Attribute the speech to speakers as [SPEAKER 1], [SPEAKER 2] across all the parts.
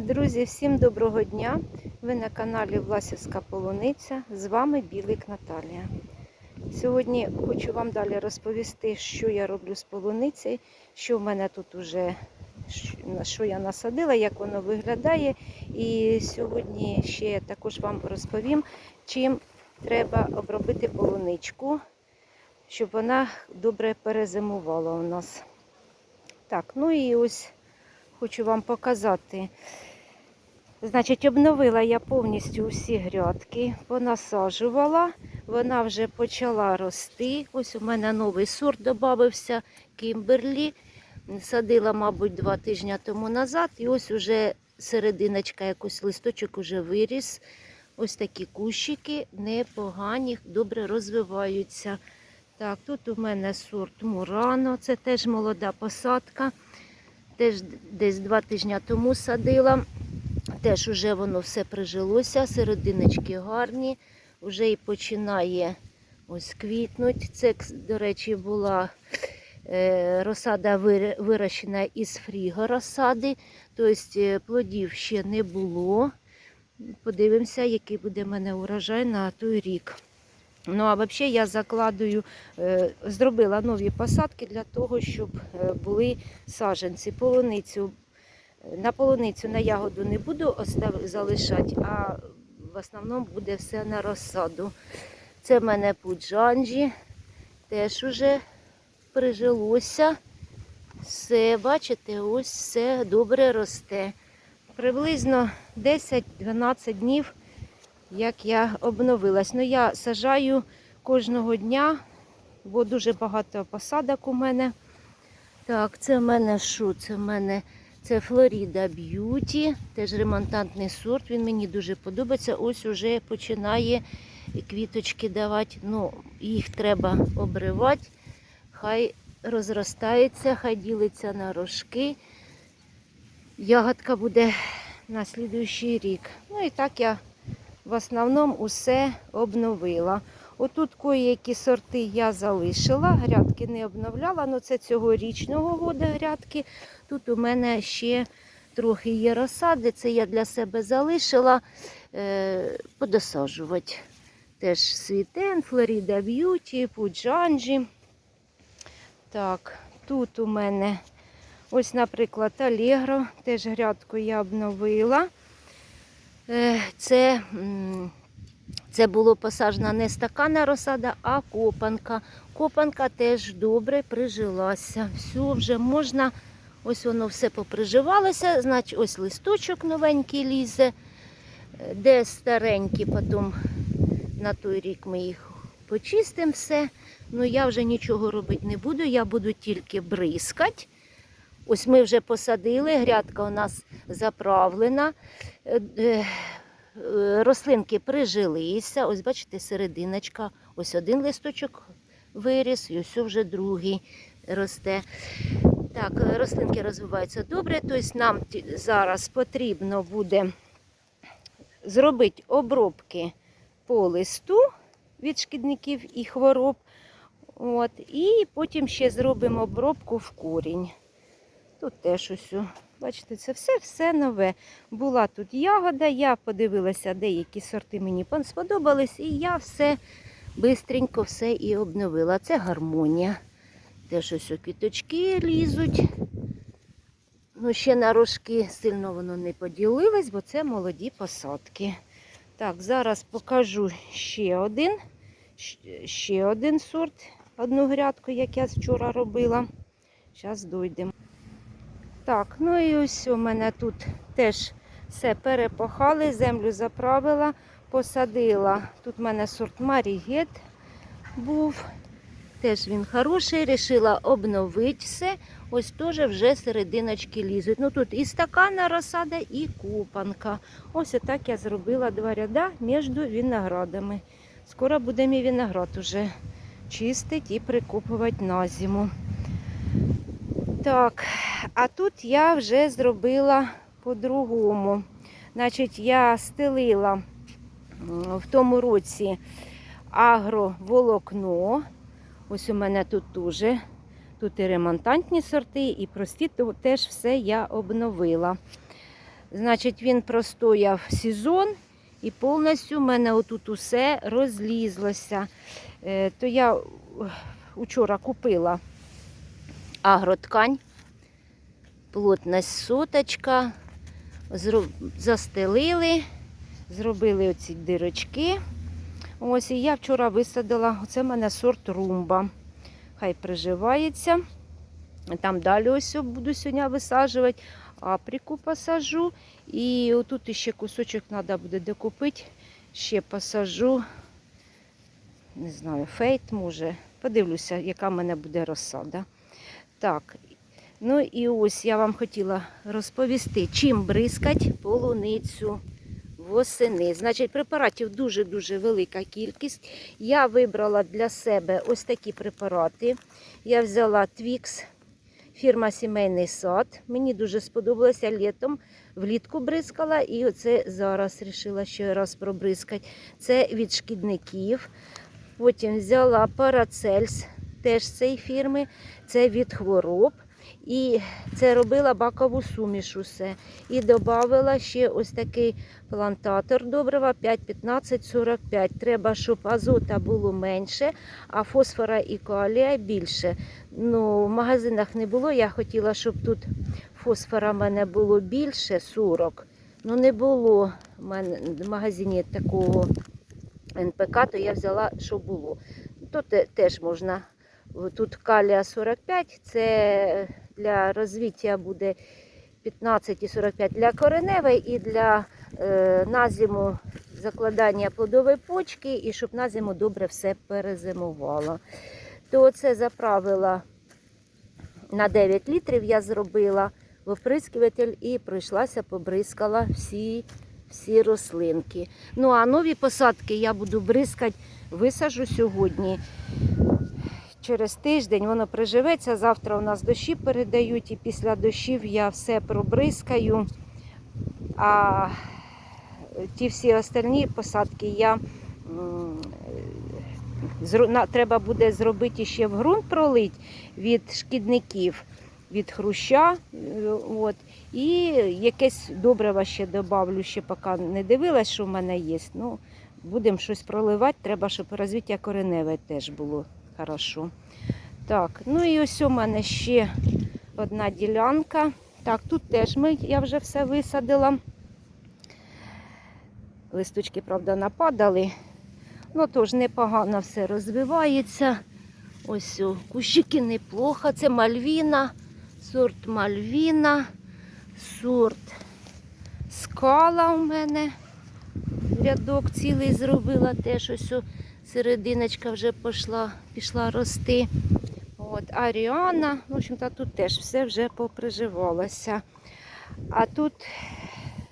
[SPEAKER 1] Друзі, всім доброго дня! Ви на каналі Власівська Полуниця. З вами Білик Наталія. Сьогодні хочу вам далі розповісти, що я роблю з полуницею, що в мене тут уже що я насадила, як воно виглядає. І сьогодні ще також вам розповім, чим треба обробити полуничку, щоб вона добре перезимувала у нас. Так, ну і ось хочу вам показати. Значить, обновила я повністю усі грядки, понасаджувала. Вона вже почала рости. Ось у мене новий сорт додався Кімберлі. Садила, мабуть, два тижні тому назад. І ось уже серединочка, якось листочок уже виріс. Ось такі кущики непогані, добре розвиваються. Так, тут у мене сорт Мурано, це теж молода посадка. Теж десь два тижні тому садила. Теж вже воно все прижилося, серединочки гарні, вже і починає ось квітнути. Це, до речі, була е, розсада вирощена із фріго розсади, тобто плодів ще не було. Подивимося, який буде в мене урожай на той рік. Ну, а взагалі я закладую, е, зробила нові посадки для того, щоб е, були саджанці. Полуницю на полуницю на ягоду не буду залишати, а в основному буде все на розсаду. Це в мене пуджанджі, теж уже прижилося. Все, бачите, ось все добре росте. Приблизно 10-12 днів, як я обновилась. Ну, я сажаю кожного дня, бо дуже багато посадок у мене. Так, це в мене що? Це в мене це Флоріда Б'юті, теж ремонтантний сорт. Він мені дуже подобається. Ось уже починає квіточки давати. Ну, Їх треба обривати, хай розростається, хай ділиться на рожки. Ягодка буде на слідуючий рік. Ну і так я в основному усе обновила. Отут кої-які сорти я залишила, грядки не обновляла, але це цьогорічного года грядки. Тут у мене ще трохи є розсади, це я для себе залишила е, подосаджувати. Теж світен, Флоріда Б'юті, Пуджанджі. Так, тут у мене ось, наприклад, Алегро, теж грядку я обновила. Е, це це було посаджена не стакана розсада, а копанка. Копанка теж добре прижилася. Все, вже можна, ось воно все поприживалося, значить ось листочок новенький лізе, де старенькі, потім на той рік ми їх почистимо все. Ну я вже нічого робити не буду, я буду тільки бризкати. Ось ми вже посадили, грядка у нас заправлена. Е, е, рослинки прижилися. Ось, бачите, серединочка. Ось один листочок виріс, і ось вже другий росте. Так, рослинки розвиваються добре, тобто нам зараз потрібно буде зробити обробки по листу від шкідників і хвороб. От, І потім ще зробимо обробку в корінь. Тут теж ось. Бачите, це все-все нове. Була тут ягода, я подивилася, деякі сорти мені сподобались, і я все бистренько все і обновила. Це гармонія. Теж ось квіточки лізуть. Ну, ще на рожки сильно воно не поділилось, бо це молоді посадки. Так, зараз покажу ще один, ще один сорт, одну грядку, як я вчора робила. Зараз дойдемо. Так, ну і ось у мене тут теж все перепахали, землю заправила, посадила. Тут у мене сорт Марігет був. Теж він хороший, вирішила обновити все. Ось теж вже серединочки лізуть. Ну тут і стакана розсада, і купанка. Ось так я зробила два ряда між виноградами. Скоро буде мій виноград уже чистити і прикопувати на зиму. Так, а тут я вже зробила по-другому. Значить, я стелила в тому році агроволокно. Ось у мене тут теж. Тут і ремонтантні сорти, і прості, то теж все я обновила. Значить, він простояв сезон і повністю в мене отут усе розлізлося. Е, То я е, учора купила агроткань, плотність соточка, застелили, зробили оці дирочки. Ось і я вчора висадила, оце в мене сорт румба. Хай приживається. Там далі ось буду сьогодні висаджувати. Апріку посажу. І отут ще кусочок треба буде докупити. Ще посажу. Не знаю, фейт може. Подивлюся, яка в мене буде розсада. Так. Ну і ось я вам хотіла розповісти, чим бризкать полуницю восени. Значить, препаратів дуже-дуже велика кількість. Я вибрала для себе ось такі препарати. Я взяла Twix, фірма Сімейний сад. Мені дуже сподобалося літом. Влітку бризкала і оце зараз вирішила ще раз пробризкати. Це від шкідників. Потім взяла Парацельс, теж цієї фірми. Це від хвороб. І це робила бакову суміш усе. І додала ще ось такий плантатор добрива 5-15-45. Треба, щоб азота було менше, а фосфора і калія більше. Ну, в магазинах не було. Я хотіла, щоб тут фосфора в мене було більше 40. Ну не було в мене в магазині такого НПК, то я взяла, що було. Тут теж можна. Тут калія 45, це для розвиття буде 15 і 45 для кореневої і для е, на зиму закладання плодової почки, і щоб на зиму добре все перезимувало. То це заправила на 9 літрів, я зробила в оприскуватель і пройшлася, побризкала всі, всі рослинки. Ну а нові посадки я буду бризкати, висажу сьогодні. Через тиждень воно приживеться. Завтра у нас дощі передають, і після дощів я все пробризкаю. А ті всі остальні посадки я треба буде зробити ще в ґрунт пролить від шкідників, від хруща. е, От. І якесь добриво ще додавлю, ще поки не дивилась, що в мене є. Ну, будемо щось проливати, треба, щоб розвиття кореневе теж було хорошо. Так, ну і ось у мене ще одна ділянка. Так, тут теж ми, я вже все висадила. Листочки, правда, нападали. Ну, теж непогано все розвивається. Ось о, кущики неплохо. Це мальвіна, сорт мальвіна, сорт скала у мене. Рядок цілий зробила, теж ось о, серединочка вже пішла, пішла рости. От, Аріана, в общем-то, тут теж все вже поприживалося. А тут,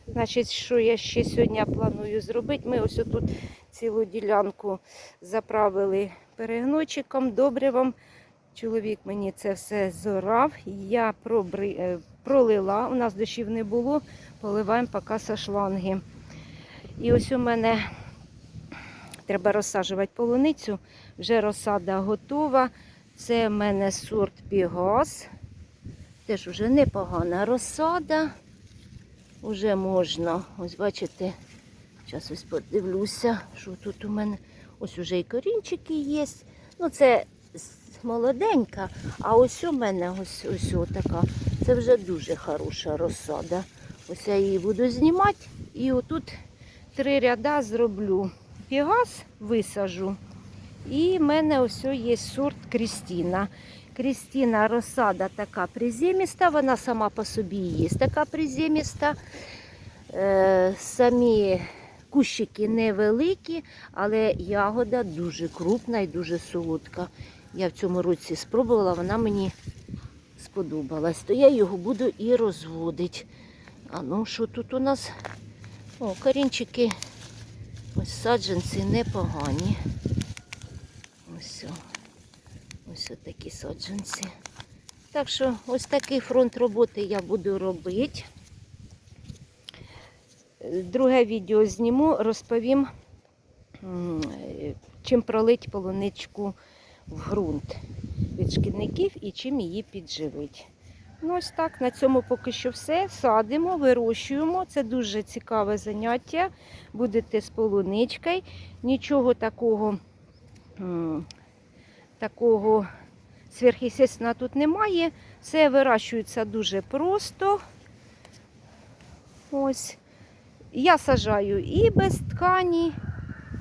[SPEAKER 1] значить, що я ще сьогодні планую зробити? Ми ось тут цілу ділянку заправили перегнойчиком, добривом. Чоловік мені це все зорав. Я пробри... е, пролила. У нас дощів не було, поливаємо поки со шланги. І ось у мене треба розсаджувати полуницю. Вже розсада готова. Це в мене сорт Пігас. Теж вже непогана розсада. Уже можна, ось бачите, зараз ось подивлюся, що тут у мене. Ось уже і корінчики є. Ну, це молоденька, а ось у мене ось, ось така. Це вже дуже хороша розсада. Ось я її буду знімати. І отут три ряда зроблю. Пігас висажу. І в мене ось є сорт Крістіна. Крістіна розсада така приземіста, вона сама по собі є така приземіста. Е, самі кущики невеликі, але ягода дуже крупна і дуже солодка. Я в цьому році спробувала, вона мені сподобалась. То я його буду і розводити. А ну, що тут у нас? О, корінчики, саджанці непогані. Ось. Ось такі саджанці. Так що ось такий фронт роботи я буду робити. Друге відео зніму, розповім, чим пролить полуничку в ґрунт від шкідників і чим її підживить. Ну, ось так, на цьому поки що все. Садимо, вирощуємо. Це дуже цікаве заняття. Будете з полуничкою. Нічого такого, такого сверхъестественного тут немає. Все вирощується дуже просто. Ось. Я сажаю і без ткані,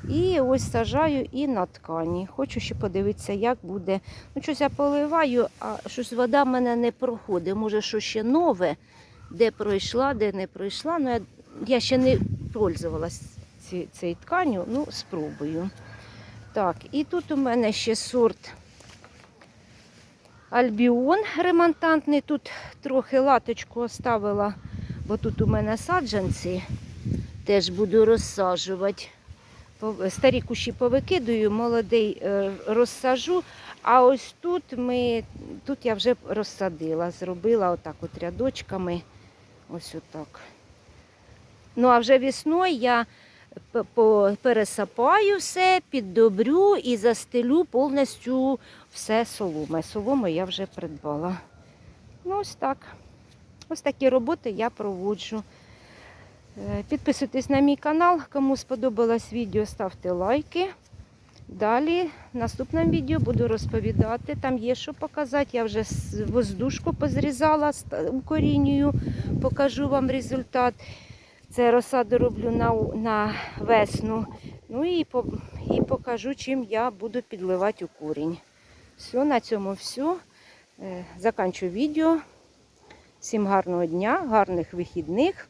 [SPEAKER 1] і ось сажаю і на ткані. Хочу ще подивитися, як буде. Ну, щось я поливаю, а щось вода в мене не проходить. Може, що ще нове, де пройшла, де не пройшла. Ну, я, я ще не пользувалась ці, цією тканю, ну, спробую. Так, і тут у мене ще сорт Альбіон ремонтантний. Тут трохи латочку оставила, бо тут у мене саджанці. Теж буду розсаджувати. Старі кущі повикидую, молодий е, розсажу. А ось тут ми, тут я вже розсадила, зробила отак от рядочками. Ось отак. Ну, а вже весною я пересапаю все, піддобрю і застелю повністю все соломи. Солому я вже придбала. Ну, ось так. Ось такі роботи я проводжу. Е, Підписуйтесь на мій канал. Кому сподобалось відео, ставте лайки. Далі в наступному відео буду розповідати. Там є що показати. Я вже воздушку позрізала, укорінюю, покажу вам результат. Це розсаду роблю на, на весну. Ну і, по, і покажу, чим я буду підливати у корінь. Все, на цьому все. Заканчую відео. Всім гарного дня, гарних вихідних.